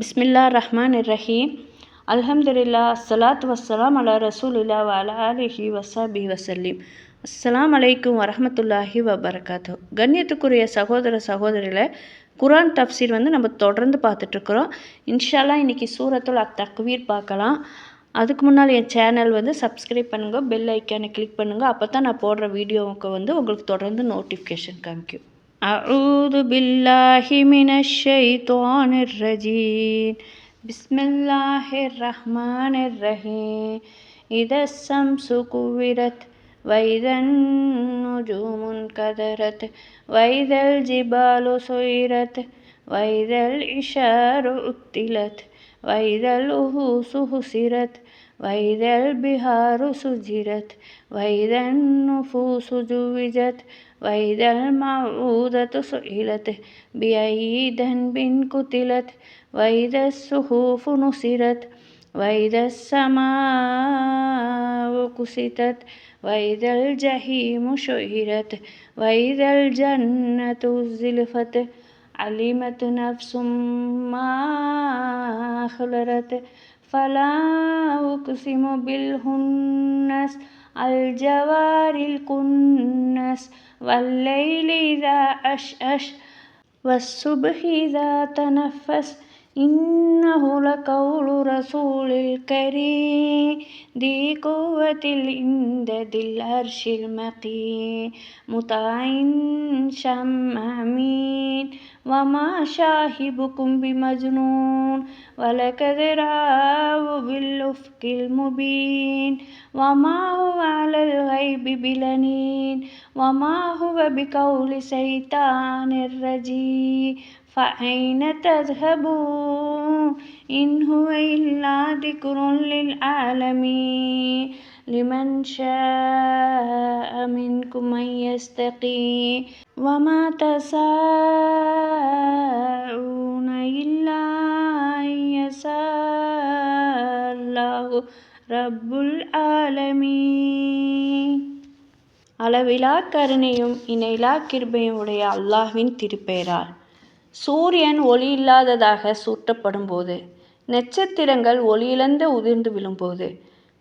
பிஸ்மில்லா ரஹ்மான் ரஹீம் அல்ஹம்துலில்லா அஸ்ஸலாத் வஸ்ஸலாம் அலா ரசூலில்லா வ அலா ஆலிஹி வஸாபி வசல்லிம் அஸ்ஸலாம் அலைக்கும் வரமத்துல்லாஹி வபரகாத்து கண்ணியத்துக்குரிய சகோதர சகோதரிகளை குரான் தப்சீர் வந்து நம்ம தொடர்ந்து பார்த்துட்ருக்குறோம். இன்ஷால்லா இன்றைக்கி சூரத்துல் அத் தக்வீர் பார்க்கலாம். அதுக்கு முன்னால் என் சேனல் வந்து சப்ஸ்கிரைப் பண்ணுங்கள் பெல் ஐக்கானை கிளிக் பண்ணுங்கள் அப்போ தான் நான் போடுற வீடியோவுக்கு வந்து உங்களுக்கு தொடர்ந்து நோட்டிஃபிகேஷன் காமிக்கும். أعوذ بالله من الشيطان الرجيم. بسم الله الرحمن الرحيم. إذا الشمس كورت وإذا النجوم انكدرت وإذا الجبال سيرت وإذا العشار عطلت وإذا الوحوش حشرت وإذا البحار سجرت وإذا النفوس زوجت وإذا الموءودة سئلت بأي ذنب قتلت وإذا الصحف نصرت وإذا السماء كسطت وإذا الجحيم شعرت وإذا الجنة أزلفت علمت نفس ما أخلرت فلا أقسم بالهنس الجوار الكنس والليل إذا أشأش والصبح إذا تنفس. إنه لقول رسول الكريم ذي قوة عند ذي العرش المقيم. مطاع ثم أمين وما شاهبكم بمجنون. ولقد رآه بالأفق المبين. وما هو على الغيب بلنين وما هو بقول شيطان الرجيم. فأين تذهبون إن هو إلا ذكر للعالمين لمن شاء منكم أن يستقيم وما تساءلون إلا أن يشاء الله رب العالمين அளவிலா கருணையும் இணையிலா கிருபையும் உடைய அல்லாஹ்வின் திருப்பெயரால் சூரியன் ஒளி இல்லாததாக சூட்டப்படும் போது நட்சத்திரங்கள் ஒளியிழந்து உதிர்ந்து விழும்போது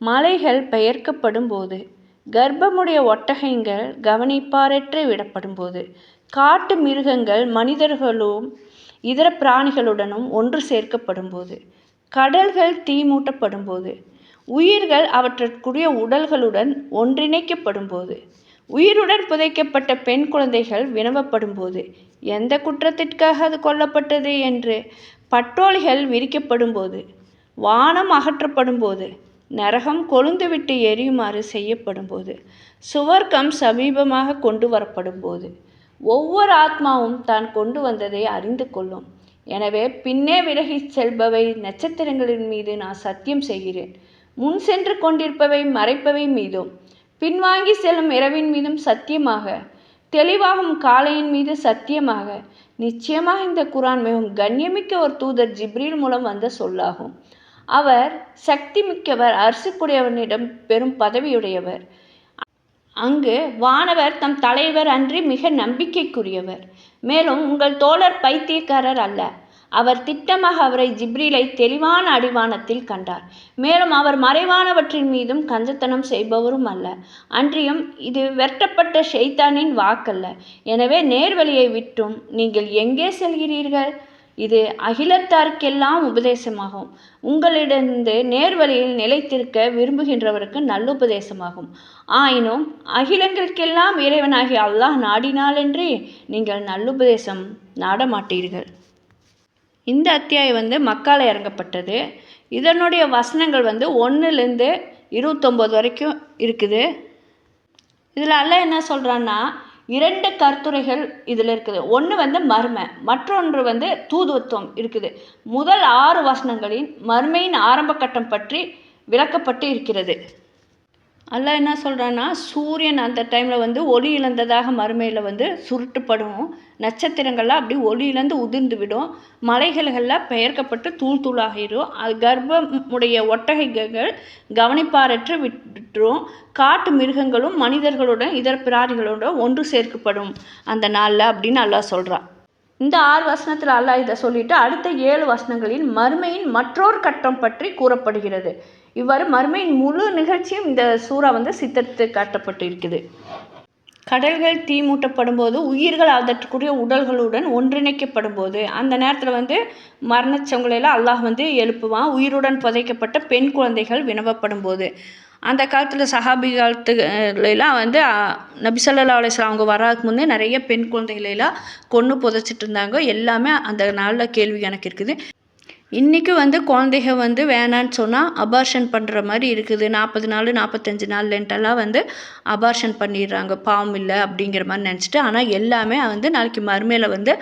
மலைகள் பெயர்க்கப்படும் போது கர்ப்பமுடைய ஒட்டகைங்கள் கவனிப்பாரற்று விடப்படும் போது காட்டு மிருகங்கள் மனிதர்களும் இதர பிராணிகளுடனும் ஒன்று சேர்க்கப்படும் போது கடல்கள் தீமூட்டப்படும் போது உயிர்கள் அவற்றிற்குரிய உடல்களுடன் ஒன்றிணைக்கப்படும் போது உயிருடன் புதைக்கப்பட்ட பெண் குழந்தைகள் வினவப்படும்போது எந்த குற்றத்திற்காக அது கொல்லப்பட்டது என்று பட்டோலிகள் விரிக்கப்படும் போது வானம் அகற்றப்படும் போது நரகம் கொழுந்துவிட்டு எரியுமாறு செய்யப்படும் போது சுவர்க்கம் சமீபமாக கொண்டு வரப்படும் போது ஒவ்வொரு ஆத்மாவும் தான் கொண்டு வந்ததை அறிந்து கொள்ளும். எனவே பின்னே விலகிச் செல்பவை நட்சத்திரங்களின் மீது நான் சத்தியம் செய்கிறேன். முன் சென்று கொண்டிருப்பவை மறைப்பவை மீதும் பின்வாங்கி செல்லும் இரவின் மீதும் சத்தியமாக தெளிவாகும் காலையின் மீது சத்தியமாக. நிச்சயமாக இந்த குரான் மிகவும் கண்ணியமிக்க ஒரு தூதர் ஜிப்ரீல் மூலம் வந்த சொல்லாகும். அவர் சக்தி மிக்கவர் அரசுக்குடையவனிடம் பெரும் பதவியுடையவர். அங்கு வானவர் தம் தலைவர் அன்றி மிக நம்பிக்கைக்குரியவர். மேலும் உங்கள் தோழர் பைத்தியக்காரர் அல்ல. அவர் திட்டமாக அவரை ஜிப்ரீலை தெளிவான அடிவானத்தில் கண்டார். மேலும் அவர் மறைவானவற்றின் மீதும் கஞ்சத்தனம் செய்பவரும் அல்ல. அன்றியும் இது வெட்டப்பட்ட ஷெய்தானின் வாக்கல்ல. எனவே நேர்வழியை விட்டும் நீங்கள் எங்கே செல்கிறீர்கள்? இது அகிலத்தாருக்கெல்லாம் உபதேசமாகும். உங்களிடந்து நேர்வழியில் நிலைத்திருக்க விரும்புகின்றவருக்கு நல்லுபதேசமாகும். ஆயினும் அகிலங்களுக்கெல்லாம் இறைவனாகி அல்லாஹ் நாடினாலன்றி நீங்கள் நல்லுபதேசம் நாடமாட்டீர்கள். இந்த அத்தியாயம் வந்து மக்கால இறங்கப்பட்டது. இதனுடைய வசனங்கள் வந்து ஒன்றுலேருந்து இருபத்தொம்போது வரைக்கும் இருக்குது. இதில் அல்ல என்ன சொல்கிறான்னா இரண்டு கருத்துரைகள் இதில் இருக்குது. ஒன்று வந்து மர்ம மற்றொன்று வந்து தூதுவத்துவம் இருக்குது. முதல் ஆறு வசனங்களின் மர்மையின் ஆரம்ப கட்டம் பற்றி விளக்கப்பட்டு இருக்கிறது. அல்லா என்ன சொல்கிறான்னா சூரியன் அந்த டைமில் வந்து ஒளி இழந்ததாக மறுமையில் வந்து சுருட்டுப்படும். நட்சத்திரங்கள்லாம் அப்படி ஒளி இழந்து உதிர்ந்து விடும். மலைகள்லாம் பெயர்க்கப்பட்டு தூள் தூளாகிடும். அது கர்ப்பமுடைய ஒட்டகைகள் கவனிப்பாரற்று விட்டுரும். காட்டு மிருகங்களும் மனிதர்களுடன் இதர பிராணிகளோட ஒன்று சேர்க்கப்படும். அந்த நாளில் அப்படின்னு அல்லாஹ் சொல்கிறான் இந்த ஆறு வசனத்தில் அல்லாஹ் இதை சொல்லிட்டு அடுத்த ஏழு வசனங்களில் மறுமையின் மற்றொரு கட்டம் பற்றி கூறப்படுகிறது. இவ்வாறு மறுமையின் முழு நிகழ்ச்சியும் இந்த சூறா வந்து சித்தரித்து காட்டப்பட்டு இருக்குது கடல்கள் தீ மூட்டப்படும் போது உயிர்கள் அதற்குரிய உடல்களுடன் ஒன்றிணைக்கப்படும் போது அந்த நேரத்தில் வந்து மரணச்சவங்களையெல்லாம் அல்லாஹ் வந்து எழுப்புவான். உயிருடன் புதைக்கப்பட்ட பெண் குழந்தைகள் வினவப்படும் போது அந்த காலத்தில் சஹாபி காலத்துலாம் வந்து நபிசல்லா அலிஸ்லாம் அவங்க வராதுக்கு முன்னே நிறைய பெண் குழந்தைகளெல்லாம் கொன்று புதைச்சிட்டு இருந்தாங்க. எல்லாமே அந்த நாளில் கேள்வி எனக்கு இருக்குது. இன்றைக்கி வந்து குழந்தைக வந்து வேணான்னு சொன்னால் அபார்ஷன் பண்ணுற மாதிரி இருக்குது. நாற்பது நாள் நாற்பத்தஞ்சு நாள்லன்ட்டெல்லாம் வந்து அபார்ஷன் பண்ணிடுறாங்க. பாவம் இல்லை அப்படிங்கிற மாதிரி நினச்சிட்டு ஆனால் எல்லாமே வந்து நாளைக்கு மறுமையில் வந்து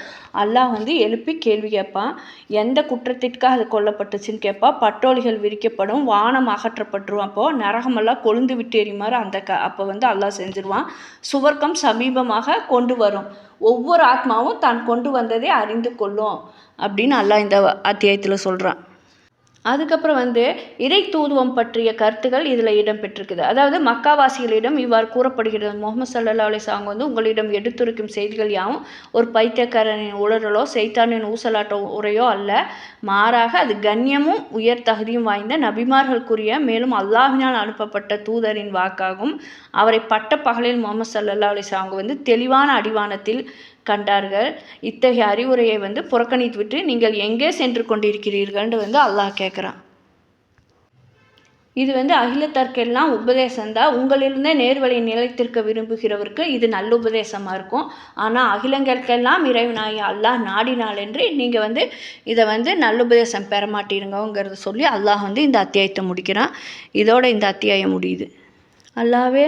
அல்லாஹ் வந்து எழுப்பி கேள்வி கேட்பான் எந்த குற்றத்திற்காக அது கொல்லப்பட்டுச்சுன்னு கேட்பான் பட்டோலிகள் விரிக்கப்படும் வானம் அகற்றப்பட்டுரும். அப்போது நரகமெல்லாம் கொழுந்து விட்டு எறிமாறு அந்த க அப்போ வந்து அல்லாஹ் செஞ்சுருவான். சுவர்க்கம் சமீபமாக கொண்டு வரும். ஒவ்வொரு ஆத்மாவும் தான் கொண்டு வந்ததை அறிந்து கொள்ளும் அப்படின்னு அல்லாஹ் இந்த அத்தியாயத்தில் சொல்கிறான் அதுக்கப்புறம் வந்து இறை தூதுவம் பற்றிய கருத்துக்கள் இதில் இடம்பெற்றிருக்குது. அதாவது மக்காவாசிகளிடம் இவ்வாறு கூறப்படுகிறது. முகமது சல்லா அலிஸ் அவங்க வந்து உங்களிடம் எடுத்துரைக்கும் செய்திகள் யாவும் ஒரு பைத்தியக்காரனின் உளறலோ செய்தானின் ஊசலாட்ட உரையோ அல்ல. மாறாக அது கண்ணியமும் உயர் தகுதியும் வாய்ந்த நபிமார்களுக்குரிய மேலும் அல்லாஹினால் அனுப்பப்பட்ட தூதரின் வாக்காகும். அவரை பட்ட பகலில் முகமது சல்லா அலிஸ் அவங்க வந்து தெளிவான அடிவானத்தில் கண்டார்கள். இத்தகைய அறிவுரையை வந்து புறக்கணித்து விட்டு நீங்கள் எங்கே சென்று கொண்டிருக்கிறீர்கள்னு வந்து அல்லாஹ் கேட்குறான். இது வந்து அகிலத்தற்கெல்லாம் உபதேசம்தான் உங்களிருந்தே நேர்வழி நிலைத்திருக்க விரும்புகிறவருக்கு இது நல்ல உபதேசமாக இருக்கும். ஆனால் அகிலங்களுக்கெல்லாம் இறைவனாகி அல்லாஹ் நாடினாள் என்று நீங்கள் வந்து இதை வந்து நல்ல உபதேசம் பெற மாட்டீருங்கிறத சொல்லி அல்லாஹ் வந்து இந்த அத்தியாயத்தை முடிக்கிறான். இதோட இந்த அத்தியாயம் முடியுது. அல்லாவே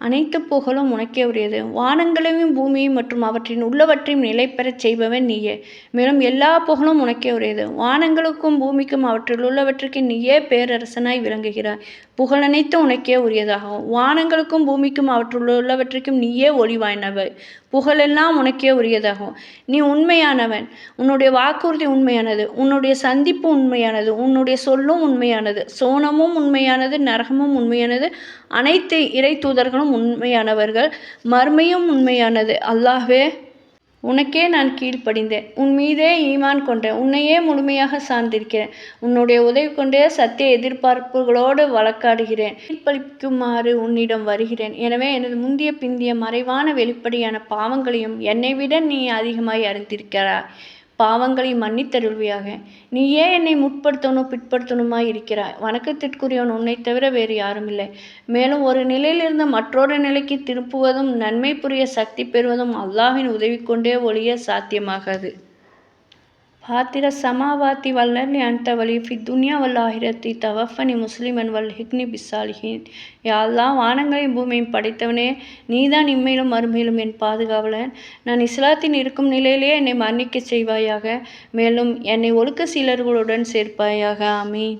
அனைத்து புகழும் உனக்கே உரியது. வானங்களையும் பூமியும் மற்றும் அவற்றின் உள்ளவற்றையும் நிலை பெறச் செய்பவன் நீயே. மேலும் எல்லா புகழும் உனக்கே உரியது. வானங்களுக்கும் பூமிக்கும் அவற்றில் உள்ளவற்றுக்கு நீயே பேரரசனாய் விளங்குகிறாய். புகழனைத்து உனக்கே உரியதாகும் வானங்களுக்கும் பூமிக்கும் அவற்றுள் உள்ளவற்றுக்கும் நீயே ஒளிவாய்னவை புகழெல்லாம் உனக்கே உரியதாகும் நீ உண்மையானவன். உன்னுடைய வாக்குறுதி உண்மையானது. உன்னுடைய சந்திப்பு உண்மையானது. உன்னுடைய சொல்லும் உண்மையானது. சோனமும் உண்மையானது. நரகமும் உண்மையானது. அனைத்து இறை தூதர்களும் உண்மையானவர்கள். மர்மையும் உண்மையானது. அல்லாஹ்வே உனக்கே நான் கீழ்ப்படிந்தேன். உன் மீதே ஈமான் கொண்டேன் உன்னையே முழுமையாக சார்ந்திருக்கிறேன். உன்னுடைய உதவி கொண்டே சத்திய எதிர்பார்ப்புகளோடு வழக்காடுகிறேன். கீழ்ப்பளிக்குமாறு உன்னிடம் வருகிறேன். எனவே எனது முந்திய பிந்திய மறைவான வெளிப்படையான பாவங்களையும் என்னை விட நீ அதிகமாய் அறிந்திருக்கிறாய். பாவங்களை மன்னித்தருள்வியாக. ஏன் என்னை முற்படுத்தணும் பிற்படுத்தணுமா இருக்கிறாய்? வணக்கத்திற்குரியவன் உன்னை தவிர வேறு யாரும் இல்லை. மேலும் ஒரு நிலையிலிருந்து மற்றொரு நிலைக்கு திருப்புவதும் நன்மை புரிய சக்தி பெறுவதும் அல்லாவின் உதவி கொண்டே ஒழிய சாத்தியமாகாது. பாத்திர சமாவாத்தி வல்லி அன்ட வலி ஃபி துன்யா வல் ஆஹிரத்தி தவஃபனி முஸ்லிமன் வல் ஹிக்னி பிசாலிஹின் யாழ்லாம் வானங்களையும் பூமியும் படைத்தவனே நீதான் இம்மையிலும் மறுமையிலும் என் பாதுகாவலன். நான் இஸ்லாத்தின் இருக்கும் நிலையிலே என்னை மன்னிக்க செய்வாயாக மேலும் என்னை ஒழுக்க சீலர்களுடன் சேர்ப்பாயாக. ஆமீன்.